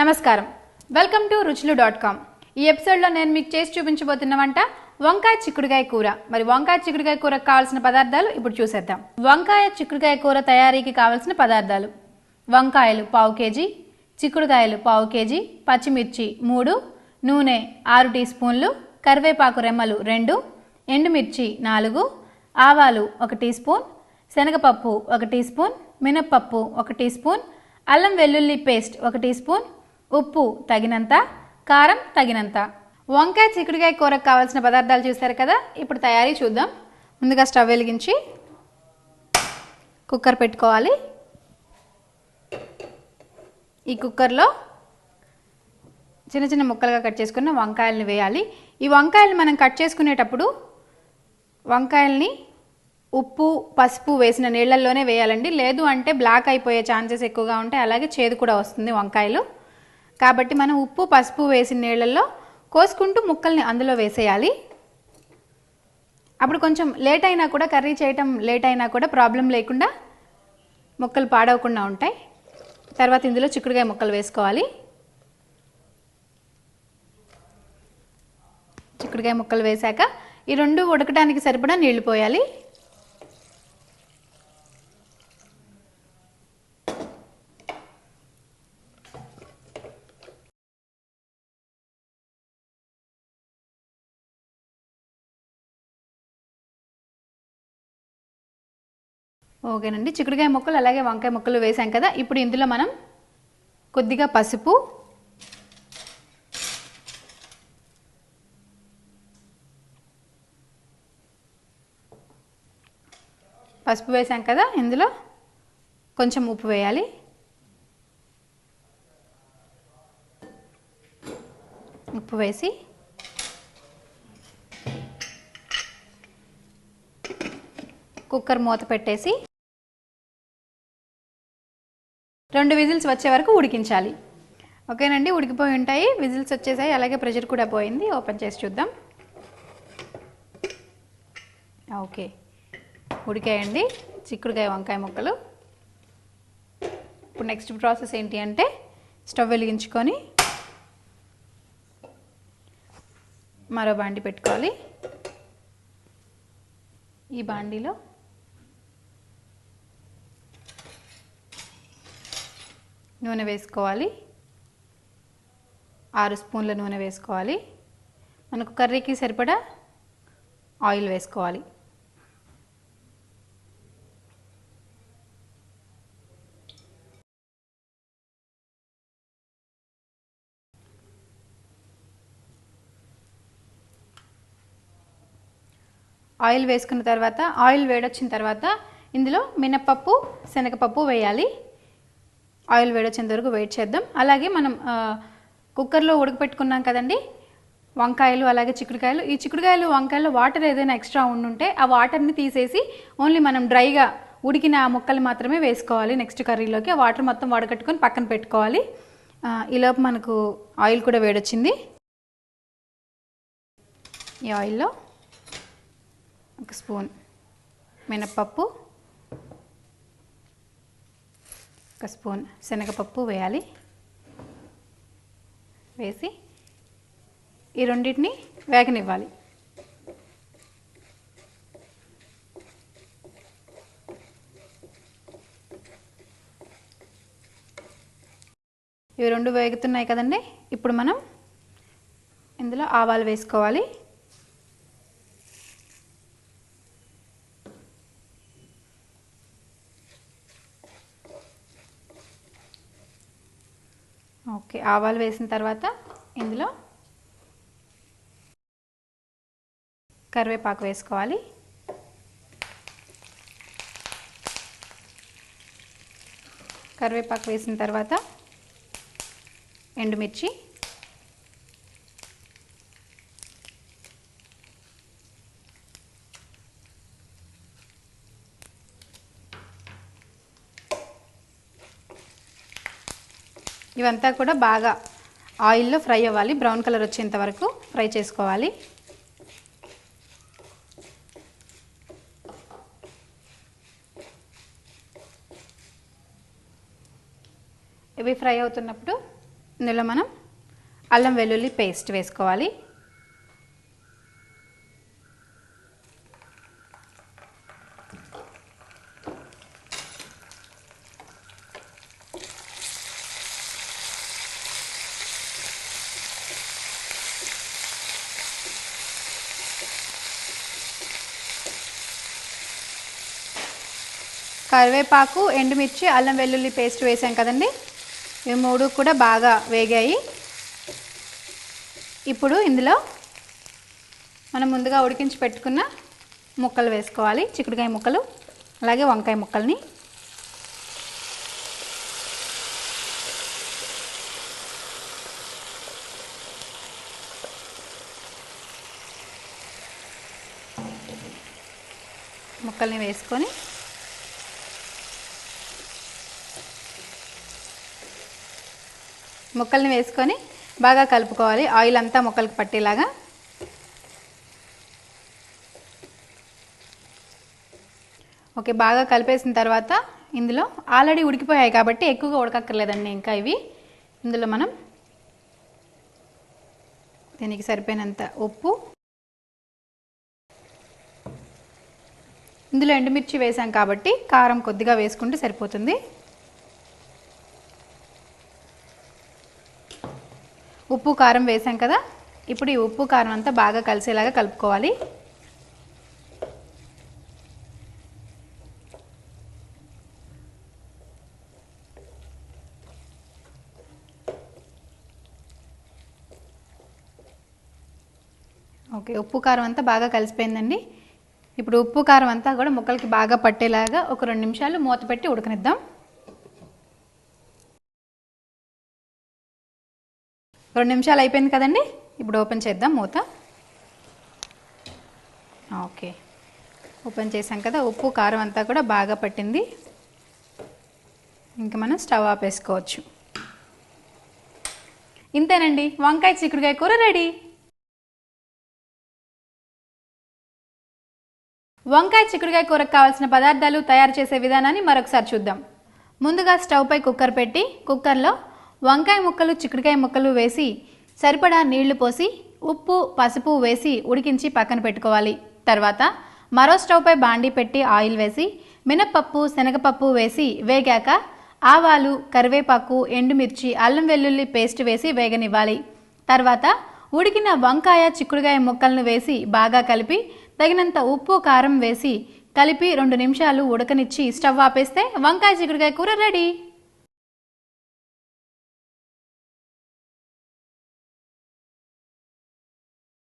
నమస్కారం. Welcome to Ruchulu dot com. ఈ ఎపిసోడ్లో నేను మీకు చేసి చూపించబోతున్న వంట వంకాయ చిక్కుడుకాయ కూర. మరి వంకాయ చిక్కుడుకాయ కూరకు కావాల్సిన పదార్థాలు ఇప్పుడు చూసేద్దాం. వంకాయ చిక్కుడుకాయ కూర తయారీకి కావాల్సిన పదార్థాలు. వంకాయలు పావు కేజీ చిక్కుడుకాయలు పావు కేజీ పచ్చిమిర్చి మూడు నూనె ఆరు టీ స్పూన్లు కరివేపాకు రెమ్మలు రెండు ఎండుమిర్చి నాలుగు ఆవాలు ఒక టీ స్పూన్ శనగపప్పు ఒక టీ స్పూన్ మినప్పప్పు ఒక టీ స్పూన్ అల్లం వెల్లుల్లి పేస్ట్ ఒక టీ స్పూన్ ఉప్పు తగినంత కారం తగినంత. వంకాయ చిక్కుడుకాయ కూరకు కావాల్సిన పదార్థాలు చూశారు కదా? ఇప్పుడు తయారీ చూద్దాం. ముందుగా స్టవ్ వెలిగించి కుక్కర్ పెట్టుకోవాలి. ఈ కుక్కర్లో చిన్న చిన్న ముక్కలుగా కట్ చేసుకున్న వంకాయల్ని వేయాలి. ఈ వంకాయలు మనం కట్ చేసుకునేటప్పుడు వంకాయల్ని ఉప్పు పసుపు వేసిన నీళ్ళల్లోనే వేయాలండి. లేదు అంటే బ్లాక్ అయిపోయే ఛాన్సెస్ ఎక్కువగా ఉంటాయి. అలాగే చేదు కూడా వస్తుంది వంకాయలు. కాబట్టి మనం ఉప్పు పసుపు వేసిన నీళ్ళల్లో కోసుకుంటూ ముక్కల్ని అందులో వేసేయాలి. అప్పుడు కొంచెం లేట్ అయినా కూడా కర్రీ చేయటం లేట్ అయినా కూడా ప్రాబ్లం లేకుండా ముక్కలు పాడవకుండా ఉంటాయి. తర్వాత ఇందులో చిక్కుడుకాయ ముక్కలు వేసుకోవాలి. చిక్కుడుకాయ ముక్కలు వేశాక ఈ రెండు ఉడకడానికి సరిపడా నీళ్ళు పోయాలి. ఓకేనండి. చిక్కుడుకాయ ముక్కలు అలాగే వంకాయ ముక్కలు వేసాం కదా. ఇప్పుడు ఇందులో మనం కొద్దిగా పసుపు పసుపు వేసాం కదా ఇందులో. కొంచెం ఉప్పు వేయాలి. ఉప్పు వేసి కుక్కర్ మూత పెట్టేసి రెండు విజిల్స్ వచ్చే వరకు ఉడికించాలి. ఓకేనండి? ఉడికిపోయి ఉంటాయి. విజిల్స్ వచ్చేసాయి. అలాగే ప్రెషర్ కూడా పోయింది. ఓపెన్ చేసి చూద్దాం. ఓకే. ఉడికాయండి. చిక్కుడుకాయ వంకాయ ముక్కలు. ఇప్పుడు నెక్స్ట్ ప్రాసెస్ ఏంటి అంటే స్టవ్ వెలిగించుకొని మరో బాండి పెట్టుకోవాలి. ఈ బాండీలో నూనె వేసుకోవాలి. ఆరు స్పూన్ల నూనె వేసుకోవాలి. మనకు కర్రీకి సరిపడా ఆయిల్ వేసుకోవాలి. ఆయిల్ వేసుకున్న తర్వాత ఆయిల్ వేడొచ్చిన తర్వాత ఇందులో మినప్పప్పు శనగపప్పు వేయాలి. ఆయిల్ వేడొచ్చేంత వరకు వెయిట్ చేద్దాం. అలాగే మనం కుక్కర్లో ఉడకపెట్టుకున్నాం కదండి వంకాయలు అలాగే చిక్కుడుకాయలు. ఈ చిక్కుడుకాయలు వంకాయలు వాటర్ ఏదైనా ఎక్స్ట్రా ఉండుంటే ఆ వాటర్ని తీసేసి ఓన్లీ మనం డ్రైగా ఉడికిన ఆ ముక్కలు మాత్రమే వేసుకోవాలి నెక్స్ట్ కర్రీలోకి. ఆ వాటర్ మొత్తం వడకట్టుకొని పక్కన పెట్టుకోవాలి. ఈలోపు మనకు ఆయిల్ కూడా వేడొచ్చింది. ఈ ఆయిల్లో ఒక స్పూన్ మినప్పప్పు ఒక స్పూన్ శనగపప్పు వేయాలి. వేసి ఈ రెండింటిని వేగనివ్వాలి. ఇవి రెండు వేగుతున్నాయి కదండి. ఇప్పుడు మనం ఇందులో ఆవాలు వేసుకోవాలి. ఓకే ఆవాలు వేసిన తర్వాత ఇందులో కరివేపాకు వేసుకోవాలి. కరివేపాకు వేసిన తర్వాత ఎండుమిర్చి ఇవంతా కూడా బాగా ఆయిల్లో ఫ్రై అవ్వాలి. బ్రౌన్ కలర్ వచ్చేంత వరకు ఫ్రై చేసుకోవాలి. ఇవి ఫ్రై అవుతున్నప్పుడు ఇందులో మనం అల్లం వెల్లుల్లి పేస్ట్ వేసుకోవాలి. కరివేపాకు ఎండుమిర్చి అల్లం వెల్లుల్లి పేస్ట్ వేసాం కదండి. ఇవి మూడు కూడా బాగా వేగాయి. ఇప్పుడు ఇందులో మనం ముందుగా ఉడికించి పెట్టుకున్న ముక్కలు వేసుకోవాలి. చిక్కుడుకాయ ముక్కలు అలాగే వంకాయ ముక్కల్ని. ముక్కల్ని వేసుకొని ముక్కల్ని వేసుకొని బాగా కలుపుకోవాలి. ఆయిల్ అంతా ముక్కలకు పట్టేలాగా. ఓకే బాగా కలిపేసిన తర్వాత ఇందులో ఆల్రెడీ ఉడికిపోయాయి కాబట్టి ఎక్కువగా ఉడకక్కర్లేదండి ఇంకా ఇవి. ఇందులో మనం దీనికి సరిపోయినంత ఉప్పు ఇందులో ఎండుమిర్చి వేసాం కాబట్టి కారం కొద్దిగా వేసుకుంటే సరిపోతుంది. ఉప్పు కారం వేసాం కదా? ఇప్పుడు ఈ ఉప్పు కారం అంతా బాగా కలిసేలాగా కలుపుకోవాలి. ఓకే ఉప్పు కారం అంతా బాగా కలిసిపోయిందండి. ఇప్పుడు ఉప్పు కారం అంతా కూడా ముక్కలకి బాగా పట్టేలాగా ఒక రెండు నిమిషాలు మూత పెట్టి ఉడకనిద్దాం. రెండు నిమిషాలు అయిపోయింది కదండి? ఇప్పుడు ఓపెన్ చేద్దాం మూత. ఓకే. ఓపెన్ చేసాం కదా ఉప్పు కారం అంతా కూడా బాగా పట్టింది. ఇంకా మనం స్టవ్ ఆపేసుకోవచ్చు ఇంతేనండి వంకాయ చిక్కుడుకాయ కూర రెడీ. వంకాయ చిక్కుడుకాయ కూరకు కావాల్సిన పదార్థాలు తయారు చేసే విధానాన్ని మరొకసారి చూద్దాం. ముందుగా స్టవ్పై కుక్కర్ పెట్టి కుక్కర్లో వంకాయ ముక్కలు చిక్కుడుకాయ ముక్కలు వేసి సరిపడా నీళ్ళు పోసి ఉప్పు పసుపు వేసి ఉడికించి పక్కన పెట్టుకోవాలి. తర్వాత మరో స్టవ్పై బాండీ పెట్టి ఆయిల్ వేసి మినప్పప్పు శనగపప్పు వేసి వేగాక ఆవాలు కరివేపాకు ఎండుమిర్చి అల్లం వెల్లుల్లి పేస్ట్ వేసి వేగనివ్వాలి. తర్వాత ఉడికిన వంకాయ చిక్కుడుకాయ ముక్కలను వేసి బాగా కలిపి తగినంత ఉప్పు కారం వేసి కలిపి రెండు నిమిషాలు ఉడకనిచ్చి స్టవ్ ఆపేస్తే వంకాయ చిక్కుడుకాయ కూర రెడీ.